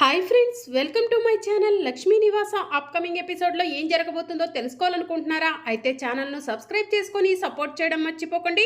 Hi friends welcome to my channel Lakshmi Nivasa upcoming ఎపిసోడ్లో ఏం జరగబోతుందో తెలుసుకోవాలనుకుంటున్నారా? అయితే ఛానల్ను సబ్స్క్రైబ్ చేసుకొని సపోర్ట్ చేయడం మర్చిపోకండి.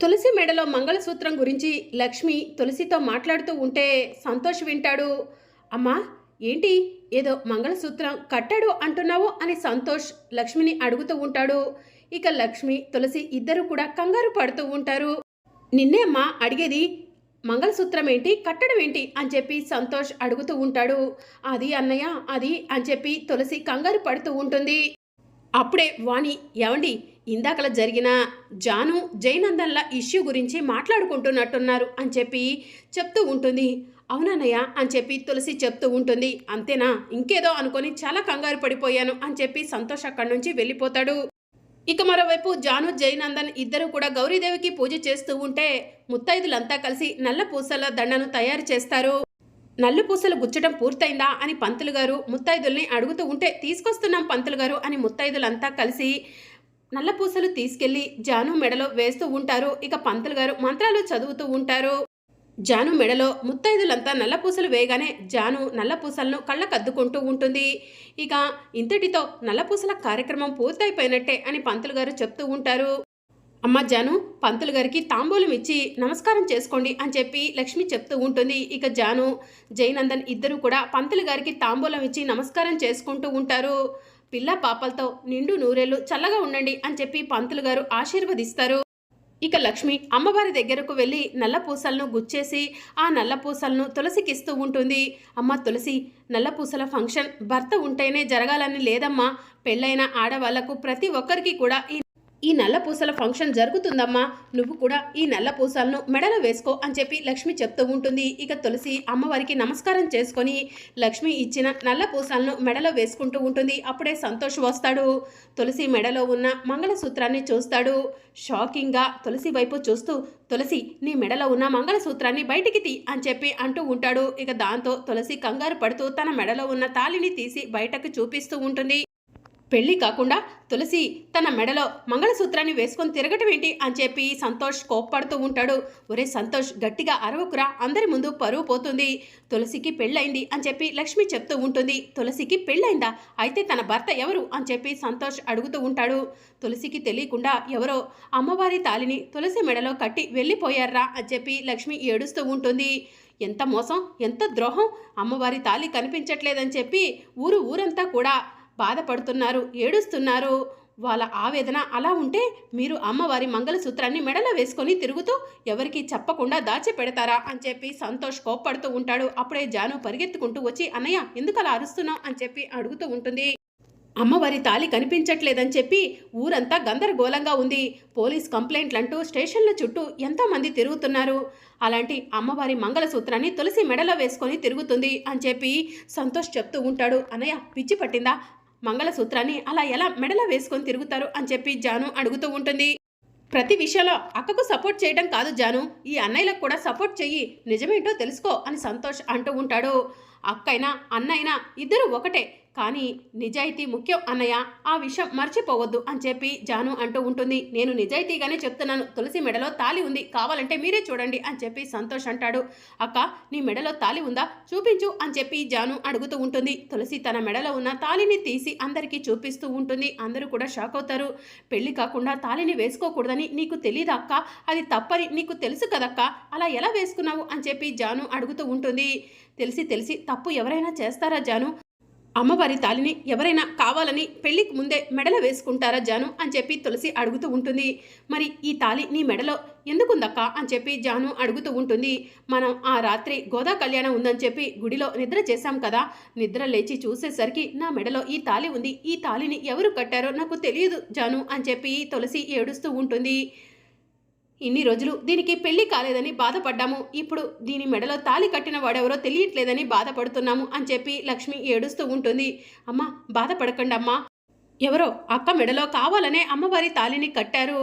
తులసి మెడలో మంగళసూత్రం గురించి లక్ష్మి తులసితో మాట్లాడుతూ ఉంటే సంతోష్ వింటాడు. అమ్మా ఏంటి? ఏదో మంగళసూత్రం కట్టాడు అంటున్నావు అని సంతోష్ లక్ష్మిని అడుగుతూ ఉంటాడు. ఇక లక్ష్మి తులసి ఇద్దరు కూడా కంగారు పడుతూ ఉంటారు. నిన్నే అమ్మా అడిగేది మంగళసూత్రం ఏంటి? కట్టడం ఏంటి? అని చెప్పి సంతోష్ అడుగుతూ ఉంటాడు. అది అన్నయ్య అది అని చెప్పి తులసి కంగారు పడుతూ ఉంటుంది. అప్పుడే వాణి ఏమండి ఇందాకల జరిగిన జాను జైనందన్ల ఇష్యూ గురించి మాట్లాడుకుంటున్నట్టున్నారు అని చెప్పి చెప్తూ ఉంటుంది. అవునన్నయ్య అని చెప్పి తులసి చెప్తూ ఉంటుంది. అంతేనా? ఇంకేదో అనుకొని చాలా కంగారు పడిపోయాను అని చెప్పి సంతోష్ అక్కడి నుంచి వెళ్ళిపోతాడు. ఇక మరోవైపు జాను జయనందన్ ఇద్దరు కూడా గౌరీదేవికి పూజ చేస్తూ ఉంటే ముత్తైదులంతా కలిసి నల్ల పూసల దండను తయారు చేస్తారు. నల్లు పూసలు గుచ్చడం పూర్తయిందా అని పంతులు గారు ముత్తైదుల్ని అడుగుతూ ఉంటే తీసుకొస్తున్నాం పంతులు గారు అని ముత్తైదులంతా కలిసి నల్ల పూసలు తీసుకెళ్ళి జాను మెడలో వేస్తూ ఉంటారు. ఇక పంతులు గారు మంత్రాలు చదువుతూ ఉంటారు. జాను మెడలో ముత్తైదులంతా నల్లపూసలు వేయగానే జాను నల్లపూసలను కళ్ళకద్దుకుంటూ ఉంటుంది. ఇక ఇంతటితో నల్లపూసల కార్యక్రమం పూర్తయిపోయినట్టే అని పంతులు గారు చెప్తూ ఉంటారు. అమ్మ జాను పంతులు గారికి తాంబూలం ఇచ్చి నమస్కారం చేసుకోండి అని చెప్పి లక్ష్మి చెప్తూ ఉంటుంది. ఇక జాను జయనందన్ ఇద్దరు కూడా పంతులు గారికి తాంబూలం ఇచ్చి నమస్కారం చేసుకుంటూ ఉంటారు. పిల్ల పాపలతో నిండు నూరేళ్ళు చల్లగా ఉండండి అని చెప్పి పంతులు గారు ఆశీర్వదిస్తారు. ఇక లక్ష్మి అమ్మవారి దగ్గరకు వెళ్ళి నల్ల పూసలను గుచ్చేసి ఆ నల్ల పూసలను తులసికిస్తూ ఉంటుంది. అమ్మ తులసి నల్ల పూసల ఫంక్షన్ భర్త ఉంటేనే జరగాలని లేదమ్మా. పెళ్ళైన ఆడవాళ్ళకు ప్రతి ఒక్కరికి కూడా ఈ ఈ నల్ల పూసల ఫంక్షన్ జరుగుతుందమ్మా. నువ్వు కూడా ఈ నల్ల పూసలను మెడలో వేసుకో అని చెప్పి లక్ష్మి చెప్తూ ఉంటుంది. ఇక తులసి అమ్మవారికి నమస్కారం చేసుకొని లక్ష్మి ఇచ్చిన నల్ల పూసలను మెడలో వేసుకుంటూ ఉంటుంది. అప్పుడే సంతోష్ వస్తాడు. తులసి మెడలో ఉన్న మంగళసూత్రాన్ని చూస్తాడు. షాకింగ్గా తులసి వైపు చూస్తూ తులసి నీ మెడలో ఉన్న మంగళసూత్రాన్ని బయటికి తీ అని చెప్పి అంటూ ఉంటాడు. ఇక దాంతో తులసి కంగారు పడుతూ తన మెడలో ఉన్న తాలిని తీసి బయటకు చూపిస్తూ ఉంటుంది. పెళ్ళి కాకుండా తులసి తన మెడలో మంగళసూత్రాన్ని వేసుకొని తిరగటం ఏంటి అని చెప్పి సంతోష్ కోప్పడుతూ ఉంటాడు. ఒరే సంతోష్ గట్టిగా అరవకురా అందరి ముందు పరువు పోతుంది. తులసికి పెళ్ళైంది అని చెప్పి లక్ష్మి చెప్తూ ఉంటుంది. తులసికి పెళ్ళైందా అయితే తన భర్త ఎవరు? అని చెప్పి సంతోష్ అడుగుతూ ఉంటాడు. తులసికి తెలియకుండా ఎవరో అమ్మవారి తాలిని తులసి మెడలో కట్టి వెళ్ళిపోయారా అని చెప్పి లక్ష్మి ఏడుస్తూ ఉంటుంది. ఎంత మోసం ఎంత ద్రోహం అమ్మవారి తాలి కనిపించట్లేదని చెప్పి ఊరు ఊరంతా కూడా బాధపడుతున్నారు ఏడుస్తున్నారు. వాళ్ళ ఆవేదన అలా ఉంటే మీరు అమ్మవారి మంగళసూత్రాన్ని మెడలో వేసుకొని తిరుగుతూ ఎవరికి చెప్పకుండా దాచి పెడతారా అని చెప్పి సంతోష్ కోప్పడుతూ ఉంటాడు. అప్పుడే జాను పరిగెత్తుకుంటూ వచ్చి అన్నయ్య ఎందుకు అలా అరుస్తున్నావు? అని చెప్పి అడుగుతూ ఉంటుంది. అమ్మవారి తాలి కనిపించట్లేదని చెప్పి ఊరంతా గందరగోళంగా ఉంది. పోలీస్ కంప్లైంట్లంటూ స్టేషన్ల చుట్టూ ఎంతోమంది తిరుగుతున్నారు. అలాంటి అమ్మవారి మంగళసూత్రాన్ని తులసి మెడలో వేసుకొని తిరుగుతుంది అని చెప్పి సంతోష్ చెప్తూ ఉంటాడు. అన్నయ్య పిచ్చి పట్టిందా? మంగళసూత్రాన్ని అలా ఎలా మెడలో వేసుకొని తిరుగుతారు అని చెప్పి జాను అడుగుతూ ఉంటుంది. ప్రతి విషయంలో అక్కకు సపోర్ట్ చేయడం కాదు జాను. ఈ అన్నయ్యలకు కూడా సపోర్ట్ చెయ్యి. నిజమేంటో తెలుసుకో అని సంతోష్ అంటూ ఉంటాడు. అక్కైనా అన్నైనా ఇద్దరు ఒకటే. కానీ నిజాయితీ ముఖ్యం అన్నయ్య ఆ విషయం మర్చిపోవద్దు అని చెప్పి జాను అంటూ ఉంటుంది. నేను నిజాయితీగానే చెప్తున్నాను. తులసి మెడలో తాలి ఉంది. కావాలంటే మీరే చూడండి అని చెప్పి సంతోష్ అంటాడు. అక్క నీ మెడలో తాలి ఉందా? చూపించు అని చెప్పి జాను అడుగుతూ ఉంటుంది. తులసి తన మెడలో ఉన్న తాలిని తీసి అందరికీ చూపిస్తూ ఉంటుంది. అందరూ కూడా షాక్ అవుతారు. పెళ్ళి కాకుండా తాలిని వేసుకోకూడదని నీకు తెలీదా అక్క? అది తప్పని నీకు తెలుసు కదక్క? అలా ఎలా వేసుకున్నావు? అని చెప్పి జాను అడుగుతూ ఉంటుంది. తెలిసి తెలిసి తప్పు ఎవరైనా చేస్తారా జాను? అమ్మవారి తాలిని ఎవరైనా కావాలని పెళ్ళికి ముందే మెడలో వేసుకుంటారా జాను? అని చెప్పి తులసి అడుగుతూ ఉంటుంది. మరి ఈ తాలి నీ మెడలో ఎందుకుందక్క? అని చెప్పి జాను అడుగుతూ ఉంటుంది. మనం ఆ రాత్రి గోదా కళ్యాణం ఉందని చెప్పి గుడిలో నిద్ర చేశాం కదా? నిద్ర లేచి చూసేసరికి నా మెడలో ఈ తాలి ఉంది. ఈ తాలిని ఎవరు కట్టారో నాకు తెలియదు జాను అని చెప్పి తులసి ఏడుస్తూ ఉంటుంది. ఇన్ని రోజులు దీనికి పెళ్ళి కాలేదని బాధపడ్డాము. ఇప్పుడు దీని మెడలో తాలి కట్టిన వాడెవరో తెలియట్లేదని బాధపడుతున్నాము అని చెప్పి లక్ష్మి ఏడుస్తూ ఉంటుంది. అమ్మ బాధపడకండి అమ్మా ఎవరో అక్క మెడలో కావాలనే అమ్మవారి తాలిని కట్టారు.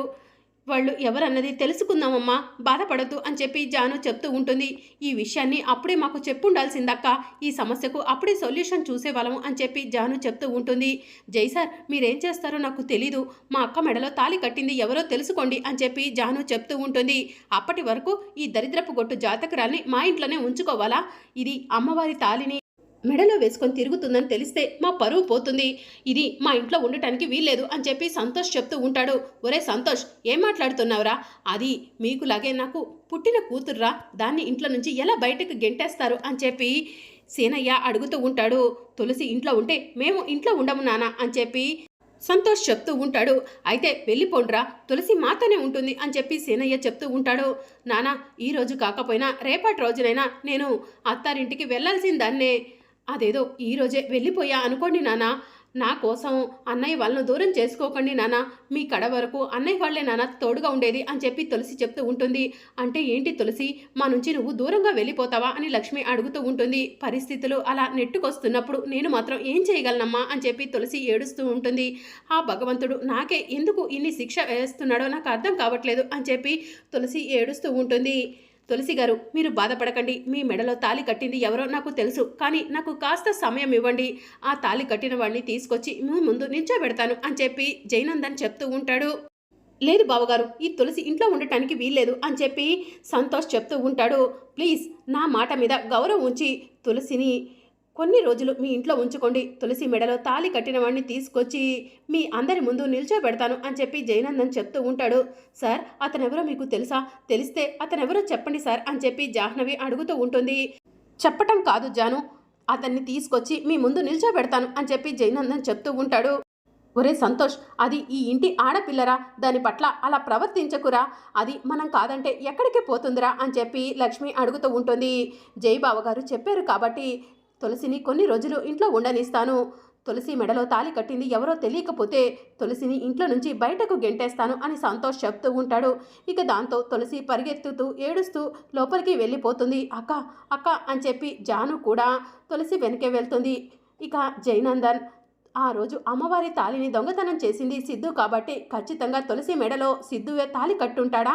వాళ్ళు ఎవరన్నది తెలుసుకుందామమ్మా బాధపడద్దు అని చెప్పి జాను చెప్తూ ఉంటుంది. ఈ విషయాన్ని అప్పుడే మాకు చెప్పుండాల్సిందక్క. ఈ సమస్యకు అప్పుడే సొల్యూషన్ చూసేవాళ్ళము అని చెప్పి జాను చెప్తూ ఉంటుంది. జై సార్ మీరేం చేస్తారో నాకు తెలీదు. మా అక్క మెడలో తాలి కట్టింది ఎవరో తెలుసుకోండి అని చెప్పి జాను చెప్తూ ఉంటుంది. అప్పటి వరకు ఈ దరిద్రపు గొట్టు జాతకురాల్ని మా ఇంట్లోనే ఉంచుకోవాలా? ఇది అమ్మవారి తాలిని మెడలో వేసుకొని తిరుగుతుందని తెలిస్తే మా పరువు పోతుంది. ఇది మా ఇంట్లో ఉండటానికి వీల్లేదు అని చెప్పి సంతోష్ చెప్తూ ఉంటాడు. ఒరే సంతోష్ ఏం మాట్లాడుతున్నావురా? అది మీకులాగే నాకు పుట్టిన కూతుర్రా. దాన్ని ఇంట్లో నుంచి ఎలా బయటకు గెంటేస్తారు అని చెప్పి సీనయ్య అడుగుతూ ఉంటాడు. తులసి ఇంట్లో ఉంటే మేము ఇంట్లో ఉండము నానా అని చెప్పి సంతోష్ చెప్తూ ఉంటాడు. అయితే వెళ్ళిపోండ్రా తులసి మాతోనే ఉంటుంది అని చెప్పి సీనయ్య చెప్తూ ఉంటాడు. నానా ఈరోజు కాకపోయినా రేపటి రోజునైనా నేను అత్తారింటికి వెళ్ళాల్సిందాన్నే. అదేదో ఈరోజే వెళ్ళిపోయా అనుకోండి నానా. నా కోసం అన్నయ్య వాళ్ళను దూరం చేసుకోకండి నాన్న మీ కడ వరకు అన్నయ్య వాళ్ళే నాన్న తోడుగా ఉండేది అని చెప్పి తులసి చెప్తూ ఉంటుంది. అంటే ఏంటి తులసి? మా నుంచి నువ్వు దూరంగా వెళ్ళిపోతావా అని లక్ష్మి అడుగుతూ ఉంటుంది. పరిస్థితులు అలా నెట్టుకొస్తున్నప్పుడు నేను మాత్రం ఏం చేయగలనమ్మా అని చెప్పి తులసి ఏడుస్తూ ఉంటుంది. ఆ భగవంతుడు నాకే ఎందుకు ఇన్ని శిక్ష వేస్తున్నాడో నాకు అర్థం కావట్లేదు అని చెప్పి తులసి ఏడుస్తూ ఉంటుంది. తులసి గారు మీరు బాధపడకండి. మీ మెడలో తాలి కట్టింది ఎవరో నాకు తెలుసు. కానీ నాకు కాస్త సమయం ఇవ్వండి. ఆ తాలి కట్టిన వాడిని తీసుకొచ్చి మీ ముందు నిల్చోబెడతాను అని చెప్పి జైనందన్ చెప్తూ ఉంటాడు. లేదు బావగారు ఈ తులసి ఇంట్లో ఉండటానికి వీల్లేదు అని చెప్పి సంతోష్ చెప్తూ ఉంటాడు. ప్లీజ్ నా మాట మీద గౌరవం ఉంచి తులసిని కొన్ని రోజులు మీ ఇంట్లో ఉంచుకోండి. తులసి మెడలో తాలి కట్టిన వాడిని తీసుకొచ్చి మీ అందరి ముందు నిల్చోబెడతాను అని చెప్పి జయనందన్ చెప్తూ ఉంటాడు. సార్ అతనెవరో మీకు తెలుసా? తెలిస్తే అతనెవరో చెప్పండి సార్ అని చెప్పి జాహ్నవి అడుగుతూ ఉంటుంది. చెప్పటం కాదు జాను అతన్ని తీసుకొచ్చి మీ ముందు నిల్చోబెడతాను అని చెప్పి జయనందన్ చెప్తూ ఉంటాడు. ఒరే సంతోష్ అది ఈ ఇంటి ఆడపిల్లరా? దాని పట్ల అలా ప్రవర్తించకురా? అది మనం కాదంటే ఎక్కడికి పోతుందిరా? అని చెప్పి లక్ష్మి అడుగుతూ ఉంటుంది. జయబావ గారు చెప్పారు కాబట్టి తులసిని కొన్ని రోజులు ఇంట్లో ఉండనిస్తాను. తులసి మెడలో తాలి కట్టింది ఎవరో తెలియకపోతే తులసిని ఇంట్లో నుంచి బయటకు గెంటేస్తాను అని సంతోష్ చెప్తూ ఉంటాడు. ఇక దాంతో తులసి పరిగెత్తుతూ ఏడుస్తూ లోపలికి వెళ్ళిపోతుంది. అక్క అక్క అని చెప్పి జాను కూడా తులసి వెనకే వెళ్తుంది. ఇక జైనందన్ ఆ రోజు అమ్మవారి తాలిని దొంగతనం చేసింది సిద్ధు కాబట్టి ఖచ్చితంగా తులసి మెడలో సిద్ధువే తాలి కట్టుంటాడా?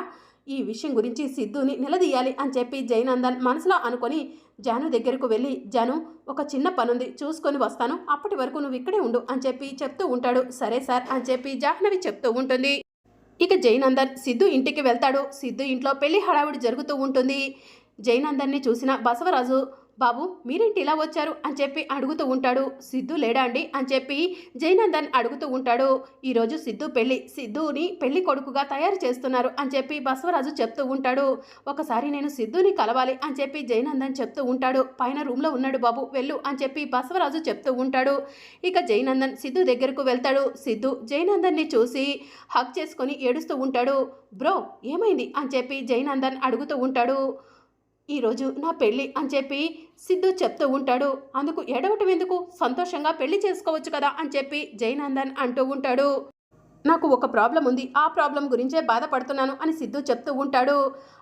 ఈ విషయం గురించి సిద్ధుని నిలదీయాలి అని చెప్పి జయనందన్ మనసులో అనుకొని జాను దగ్గరకు వెళ్ళి జాను ఒక చిన్న పనుంది. చూసుకొని వస్తాను. అప్పటి వరకు నువ్వు ఇక్కడే ఉండు అని చెప్పి చెప్తూ ఉంటాడు. సరే సార్ అని చెప్పి జాహ్నవి చెప్తూ ఉంటుంది. ఇక జైనందన్ సిద్ధు ఇంటికి వెళ్తాడు. సిద్ధు ఇంట్లో పెళ్ళి హడావుడి జరుగుతూ ఉంటుంది. జైనందన్ని చూసిన బసవరాజు బాబు మీరేంటి ఇలా వచ్చారు? అని చెప్పి అడుగుతూ ఉంటాడు. సిద్ధు లేడా అండి? అని చెప్పి జయనందన్ అడుగుతూ ఉంటాడు. ఈరోజు సిద్ధు పెళ్ళి సిద్ధుని పెళ్ళి కొడుకుగా తయారు చేస్తున్నారు అని చెప్పి బసవరాజు చెప్తూ ఉంటాడు. ఒకసారి నేను సిద్ధుని కలవాలి అని చెప్పి జయనందన్ చెప్తూ ఉంటాడు. పైన రూమ్లో ఉన్నాడు బాబు వెళ్ళు అని చెప్పి బసవరాజు చెప్తూ ఉంటాడు. ఇక జయనందన్ సిద్ధు దగ్గరకు వెళ్తాడు. సిద్ధు జయనందన్ని చూసి హక్ చేసుకొని ఏడుస్తూ ఉంటాడు. బ్రో ఏమైంది? అని చెప్పి జయనందన్ అడుగుతూ ఉంటాడు. ఈరోజు నా పెళ్ళి అని చెప్పి సిద్ధు చెప్తూ ఉంటాడు. అందుకు ఎడవటం ఎందుకు? సంతోషంగా పెళ్ళి చేసుకోవచ్చు కదా అని చెప్పి జయనందన్ అంటూ ఉంటాడు. నాకు ఒక ప్రాబ్లం ఉంది. ఆ ప్రాబ్లం గురించే బాధపడుతున్నాను అని సిద్ధు చెప్తూ ఉంటాడు.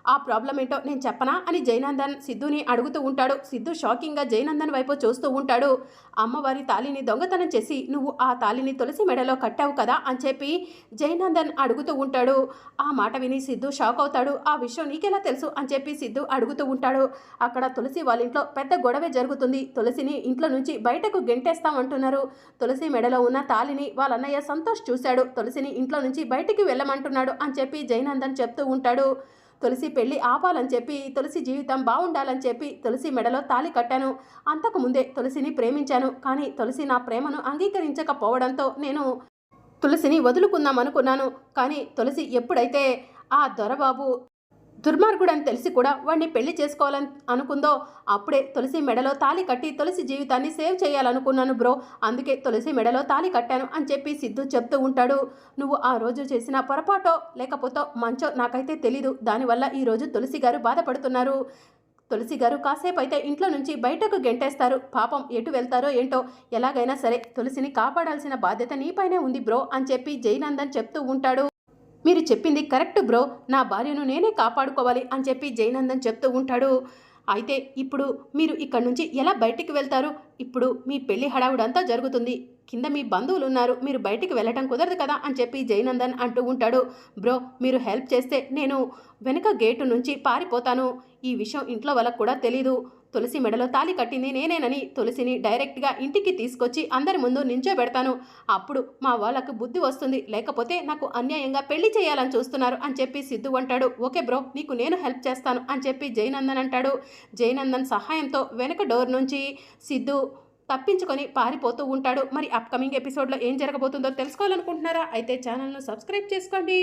ఆ ప్రాబ్లం ఏంటో నేను చెప్పనా అని జయనందన్ సిద్ధుని అడుగుతూ ఉంటాడు. సిద్ధు షాకింగ్గా జయనందన్ వైపు చూస్తూ ఉంటాడు. అమ్మవారి తాలిని దొంగతనం చేసి నువ్వు ఆ తాలిని తులసి మెడలో కట్టావు కదా అని చెప్పి జయనందన్ అడుగుతూ ఉంటాడు. ఆ మాట విని సిద్ధు షాక్ అవుతాడు. ఆ విషయం నీకెలా తెలుసు? అని చెప్పి సిద్ధు అడుగుతూ ఉంటాడు. అక్కడ తులసి వాళ్ళ ఇంట్లో పెద్ద గొడవే జరుగుతుంది. తులసిని ఇంట్లో నుంచి బయటకు గెంటేస్తామంటున్నారు. తులసి మెడలో ఉన్న తాలిని వాళ్ళన్నయ్య సంతోష్ చూశాడు. తులసి తులసిని ఇంట్లో నుంచి బయటికి వెళ్ళమంటున్నాడు అని చెప్పి జయనందన్ చెప్తూ ఉంటాడు. తులసి పెళ్ళి ఆపాలని చెప్పి తులసి జీవితం బాగుండాలని చెప్పి తులసి మెడలో తాలి కట్టాను. అంతకు ముందే తులసిని ప్రేమించాను. కానీ తులసి నా ప్రేమను అంగీకరించకపోవడంతో నేను తులసిని వదులుకుందాం అనుకున్నాను. కానీ తులసి ఎప్పుడైతే ఆ దొరబాబు దుర్మార్గుడని తెలిసి కూడా వాడిని పెళ్ళి చేసుకోవాలని అనుకుందో అప్పుడే తులసి మెడలో తాలి కట్టి తులసి జీవితాన్ని సేవ్ చేయాలనుకున్నాను బ్రో. అందుకే తులసి మెడలో తాలి కట్టాను అని చెప్పి సిద్ధు చెప్తూ ఉంటాడు. నువ్వు ఆ రోజు చేసిన పొరపాటో లేకపోతే మంచో నాకైతే తెలీదు. దానివల్ల ఈరోజు తులసి గారు బాధపడుతున్నారు. తులసి గారు కాసేపు అయితే ఇంట్లో నుంచి బయటకు గెంటేస్తారు. పాపం ఎటు వెళ్తారో ఏంటో ఎలాగైనా సరే తులసిని కాపాడాల్సిన బాధ్యత నీపైనే ఉంది బ్రో అని చెప్పి జయనందన్ చెప్తూ ఉంటాడు. మీరు చెప్పింది కరెక్ట్ బ్రో. నా భార్యను నేనే కాపాడుకోవాలి అని చెప్పి జయనందన్ చెప్తూ ఉంటాడు. అయితే ఇప్పుడు మీరు ఇక్కడి నుంచి ఎలా బయటికి వెళ్తారు? ఇప్పుడు మీ పెళ్ళి హడావుడంతా జరుగుతుంది. కింద మీ బంధువులు ఉన్నారు మీరు బయటికి వెళ్ళటం కుదరదు కదా అని చెప్పి జయనందన్ అంటూ ఉంటాడు. బ్రో మీరు హెల్ప్ చేస్తే నేను వెనుక గేటు నుంచి పారిపోతాను. ఈ విషయం ఇంట్లో వాళ్ళకు కూడా తెలీదు. తులసి మెడలో తాలి కట్టింది నేనేనని తులసిని డైరెక్ట్గా ఇంటికి తీసుకొచ్చి అందరి ముందు నించోబెడతాను. అప్పుడు మా వాళ్ళకు బుద్ధి వస్తుంది. లేకపోతే నాకు అన్యాయంగా పెళ్ళి చేయాలని చూస్తున్నారు అని చెప్పి సిద్ధు అంటాడు. ఓకే బ్రో నీకు నేను హెల్ప్ చేస్తాను అని చెప్పి జయనందన్ అంటాడు. జయనందన్ సహాయంతో వెనక డోర్ నుంచి సిద్ధు తప్పించుకొని పారిపోతూ ఉంటాడు. మరి అప్కమింగ్ ఎపిసోడ్లో ఏం జరగబోతుందో తెలుసుకోవాలనుకుంటున్నారా? అయితే ఛానల్ను సబ్స్క్రైబ్ చేసుకోండి.